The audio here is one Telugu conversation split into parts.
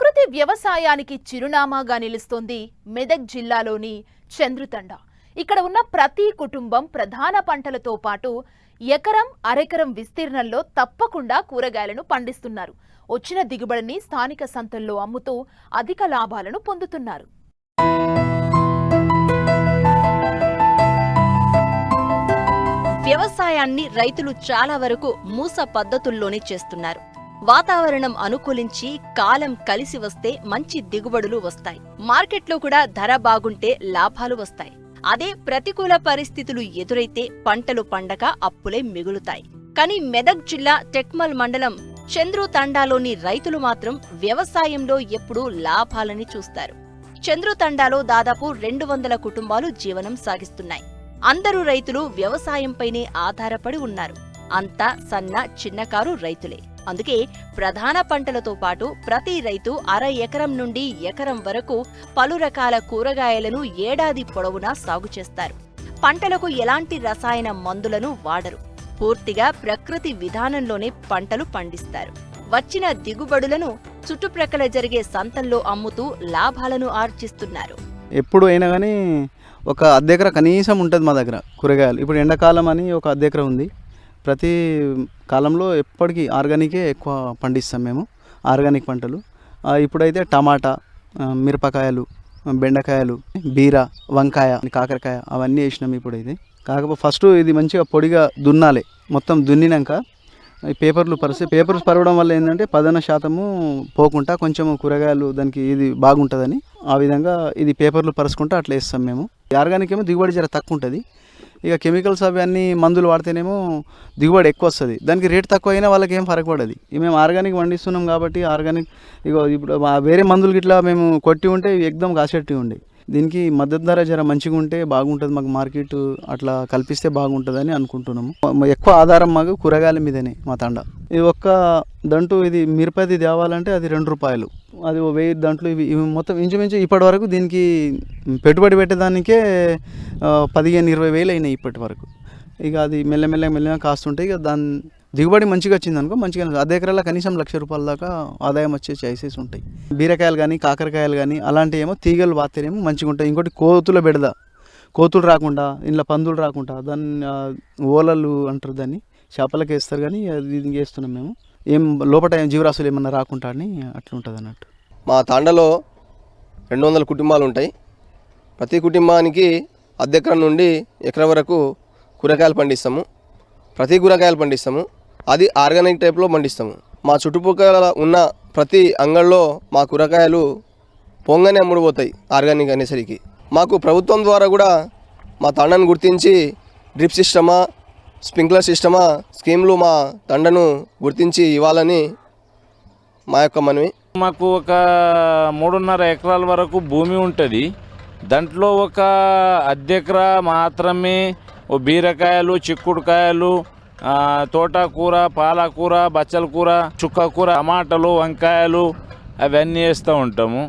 ప్రకృతి వ్యవసాయానికి చిరునామాగా నిలుస్తోంది మెదక్ జిల్లాలోని చంద్రుతండ. ఇక్కడ ఉన్న ప్రతి కుటుంబం ప్రధాన పంటలతో పాటు ఎకరం అరెకరం విస్తీర్ణంలో తప్పకుండా కూరగాయలను పండిస్తున్నారు. వచ్చిన దిగుబడిని స్థానిక సంతల్లో అమ్ముతూ అధిక లాభాలను పొందుతున్నారు. వ్యవసాయాన్ని రైతులు చాలా వరకు మూస పద్ధతుల్లోనే చేస్తున్నారు. వాతావరణం అనుకూలించి కాలం కలిసి వస్తే మంచి దిగుబడులు వస్తాయి. మార్కెట్లో కూడా ధర బాగుంటే లాభాలు వస్తాయి. అదే ప్రతికూల పరిస్థితులు ఎదురైతే పంటలు పండక అప్పులే మిగులుతాయి. కానీ మెదక్ జిల్లా టెక్మల్ మండలం చంద్రు తండాలోని రైతులు మాత్రం వ్యవసాయంలో ఎప్పుడూ లాభాలని చూస్తారు. చంద్రు తండాలో దాదాపు రెండు వందల కుటుంబాలు జీవనం సాగిస్తున్నాయి. అందరూ రైతులు వ్యవసాయంపైనే ఆధారపడి ఉన్నారు. అంతా సన్న చిన్నకారు రైతులే. అందుకే ప్రధాన పంటలతో పాటు ప్రతి రైతు అర ఎకరం నుండి ఎకరం వరకు పలు రకాల కూరగాయలను ఏడాది పొడవునా సాగు చేస్తారు. పంటలకు ఎలాంటి రసాయన మందులను వాడరు. పూర్తిగా ప్రకృతి విధానంలోనే పంటలు పండిస్తారు. వచ్చిన దిగుబడులను చుట్టుప్రక్కల జరిగే సంతల్లో అమ్ముతూ లాభాలను ఆర్జిస్తున్నారు. ఎప్పుడు అయినా కానీ ఒక అద్దెకర కనీసం ఉంటుంది మా దగ్గర కూరగాయలు. ఇప్పుడు ఎండాకాలం అని ఒక అద్దెకర ఉంది. ప్రతి కాలంలో ఎప్పటికీ ఆర్గానికే ఎక్కువ పండిస్తాం మేము ఆర్గానిక్ పంటలు. ఇప్పుడైతే టమాటా మిరపకాయలు బెండకాయలు బీర వంకాయ కాకరకాయ అవన్నీ వేసినాం ఇప్పుడైతే. కాకపోతే ఫస్ట్ ఇది మంచిగా పొడిగా దున్నాలి మొత్తం దున్నినాక ఈ పేపర్లు పరిస్థితి పేపర్స్ పరవడం వల్ల ఏంటంటే పదన శాతము పోకుండా కొంచెం కూరగాయలు దానికి ఇది బాగుంటుందని ఆ విధంగా ఇది పేపర్లు పరుచుకుంటూ అట్లా వేస్తాం మేము. ఆర్గానిక్ ఏమో దిగుబడి జర తక్కువ ఉంటుంది ఇక కెమికల్స్ అవి అన్నీ మందులు వాడితేనేమో దిగుబడి ఎక్కువ వస్తుంది. దానికి రేట్ తక్కువ అయినా వాళ్ళకి ఏం ఫరక పడదు ఇక మేము ఆర్గానిక్ పండిస్తున్నాం కాబట్టి ఆర్గానిక్ ఇగో ఇప్పుడు వేరే మందులు గిట్లా మేము కొట్టి ఉంటే ఇవి ఎగ్దం కాసేట్టు ఉండే. దీనికి మద్దతు ధర జర మంచిగా ఉంటే బాగుంటుంది మాకు మార్కెట్ అట్లా కల్పిస్తే బాగుంటుందని అనుకుంటున్నాము. ఎక్కువ ఆధారం మాకు కూరగాయల మీదనే మా తండ. ఇది ఒక్క దంటు ఇది మిరపది తేవాలంటే అది రెండు రూపాయలు. అది వెయ్యి దాంట్లో ఇవి మొత్తం ఇంచుమించు ఇప్పటి వరకు దీనికి పెట్టుబడి పెట్టేదానికే పదిహేను ఇరవై వేలు అయినాయి ఇప్పటి వరకు. ఇక అది మెల్లమెల్ల మెల్లగా కాస్తుంటే ఇక దాని దిగుబడి మంచిగా వచ్చింది అనుకో మంచిగా అదే ఎకరాల కనీసం లక్ష రూపాయల దాకా ఆదాయం వచ్చే ఛాయిసెస్ ఉంటాయి. బీరకాయలు కానీ కాకరకాయలు కానీ అలాంటివి ఏమో తీగలు బాతేనేమో మంచిగా ఉంటాయి. ఇంకోటి కోతుల బెడద. కోతులు రాకుండా ఇంట్లో పందులు రాకుండా దాన్ని ఓలలు అంటారు దాన్ని. చేపలకి వేస్తారు కానీ అది ఇది వేస్తున్నాం మేము. ఏం లోపల జీవరాశులు ఏమన్నా రాకుండా అని అట్లా ఉంటుంది అన్నట్టు. మా తాండలో రెండు వందల కుటుంబాలు ఉంటాయి. ప్రతి కుటుంబానికి అద్దెకరం నుండి ఎకరం వరకు కూరగాయలు పండిస్తాము. ప్రతి కూరగాయలు పండిస్తాము. అది ఆర్గానిక్ టైప్లో పండిస్తాము. మా చుట్టుపక్కల ఉన్న ప్రతి అంగళ్ళలో మా కూరగాయలు పొంగనే అమ్ముడుపోతాయి ఆర్గానిక్ అనేసరికి. మాకు ప్రభుత్వం ద్వారా కూడా మా తండను గుర్తించి డ్రిప్ సిస్టమా స్ప్రింక్లర్ సిస్టమా స్కీమ్లు మా తండను గుర్తించి ఇవ్వాలని మా యొక్క మనవి. మాకు ఒక మూడున్నర ఎకరాల వరకు భూమి ఉంటుంది. దాంట్లో ఒక అద్దెకరా మాత్రమే బీరకాయలు చిక్కుడుకాయలు తోటకూర పాలకూర బచ్చల కూర చుక్కకూర టమాటాలు వంకాయలు అవన్నీ వేస్తూ ఉంటాము.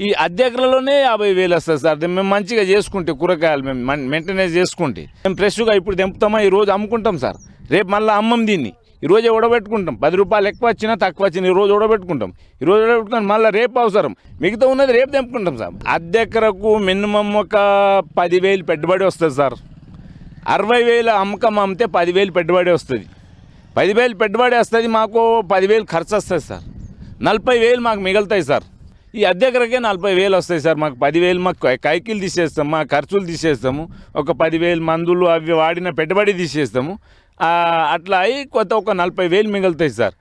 ఈ అద్దెకరలోనే యాభై వేలు వస్తుంది సార్. మేము మంచిగా చేసుకుంటే కూరగాయలు మేము మెయింటెనెన్స్ చేసుకుంటే. మేము ఫ్రెష్గా ఇప్పుడు తెంపుతామా? ఈరోజు అమ్ముకుంటాం సార్. రేపు మళ్ళీ అమ్మం దీన్ని. ఈరోజే ఉడబెట్టుకుంటాం. పది రూపాయలు ఎక్కువ వచ్చినా తక్కువ వచ్చినా ఈరోజు ఉడబెట్టుకుంటాం. ఈ రోజు ఉడబెట్టుకుంటాం. మళ్ళీ రేపు అవసరం. మిగతా ఉన్నది రేపు తెంపుకుంటాం సార్. అద్దెకరకు మినిమం ఒక పదివేలు పెట్టుబడి వస్తుంది సార్. అరవై వేల అమ్మకం అమ్మితే పదివేలు పెట్టుబడి వస్తుంది. పదివేలు పెట్టుబడి వస్తుంది మాకు పదివేలు ఖర్చు వస్తుంది సార్. నలభై వేలు మాకు మిగులుతాయి సార్. ఈ అద్దెకరకే నలభై వేలు వస్తాయి సార్. మాకు పదివేలు మాకు కైకిలు తీసేస్తాము మా ఖర్చులు తీసేస్తాము. ఒక పదివేలు మందులు అవి వాడిన పెట్టుబడి తీసేస్తాము. అట్లా అయి కొత్త ఒక నలభై వేలు మిగులుతాయి సార్.